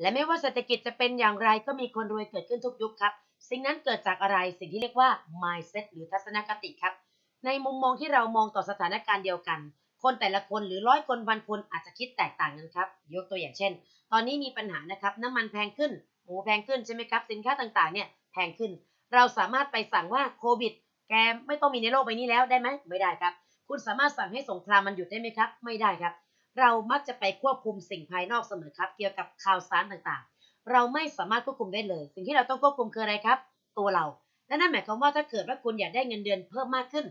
และไม่ว่าเศรษฐกิจจะเป็นอย่างไรก็มีคนรวยเกิดขึ้นทุกยุคครับ สิ่งนั้นเกิดจากอะไรสิ่งที่เรียกว่า mindset หรือทัศนคติครับ ในมุมมองที่เรามองต่อสถานการณ์เดียวกัน คนแต่ละคนหรือร้อยคนพันคนอาจจะคิดแตกต่างกันครับ ยกตัวอย่างเช่น ตอนนี้มีปัญหานะครับ น้ำมันแพงขึ้นหมูแพงขึ้นใช่ไหมครับ สินค้าต่างๆ เนี่ยแพงขึ้น เราสามารถไปสั่งว่าโควิด แกไม่ต้องมีในโลกใบนี้แล้วได้ไหมไม่ได้ครับ คุณสามารถสั่งให้สงครามมันหยุดได้ไหมครับ ไม่ได้ครับ เรามักจะไปควบคุมสิ่งภายนอกเสมอครับ เกี่ยวกับข่าวสารต่างๆ เราไม่สามารถควบคุมได้เลย สิ่งที่เราต้องควบคุมคืออะไรครับ ตัวเราและนั่นหมายความว่าถ้าเกิดว่าคุณอยากได้เงินเดือนเพิ่มมากขึ้น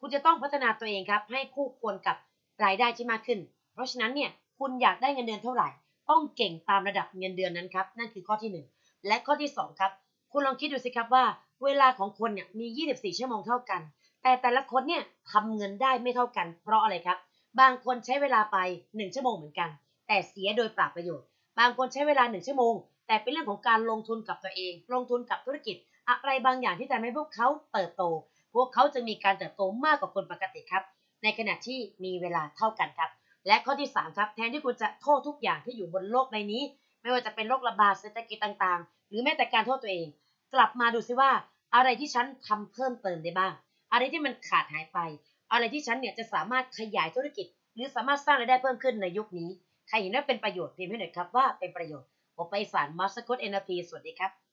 คุณจะต้องพัฒนาตัวเองครับ ให้คู่ควรกับรายได้ที่มากขึ้น เพราะฉะนั้นเนี่ยคุณอยากได้เงินเดือนเท่าไหร่ ต้องเก่งตามระดับเงินเดือนนั้นครับ นั่นคือข้อที่หนึ่งและข้อที่สองครับ คุณลองคิดดูสิครับว่า เวลาของคนเนี่ยมี 24 ชั่วโมงเท่ากัน แต่แต่ละคนเนี่ยทำเงินได้ไม่เท่ากัน เพราะอะไรครับ บางคนใช้เวลาไป 1 ชั่วโมงเหมือนกัน แต่เสียโดยปราบประโยชน์ บางคนใช้เวลา 1 ชั่วโมง แต่เป็นเรื่องของการลงทุนกับตัวเอง ลงทุนกับธุรกิจ อะไรบางอย่างที่จะทำให้พวกเขาเติบโต พวกเขาจะมีการเติบโตมากกว่าคนปกติครับ ในขณะที่มีเวลาเท่ากันครับ และข้อที่ 3 ครับ แทนที่คุณจะโทษทุกอย่างที่อยู่บนโลกใบนี้ ไม่ว่าจะเป็นโรคระบาดเศรษฐกิจต่างๆ หรือแม้แต่การโทษตัวเอง กลับมาดูซิว่าอะไรที่ฉันทำเพิ่มเติมได้บ้าง อะไรที่มันขาดหายไป อะไรที่ฉันเนี่ยจะสามารถขยายธุรกิจ หรือสามารถสร้างรายได้เพิ่มขึ้นในยุคนี้ ใครเห็นว่าเป็นประโยชน์พิมพ์ให้หน่อยครับว่าเป็นประโยชน์ผมไปสารมาสคตเอ็นพีสวัสดีครับ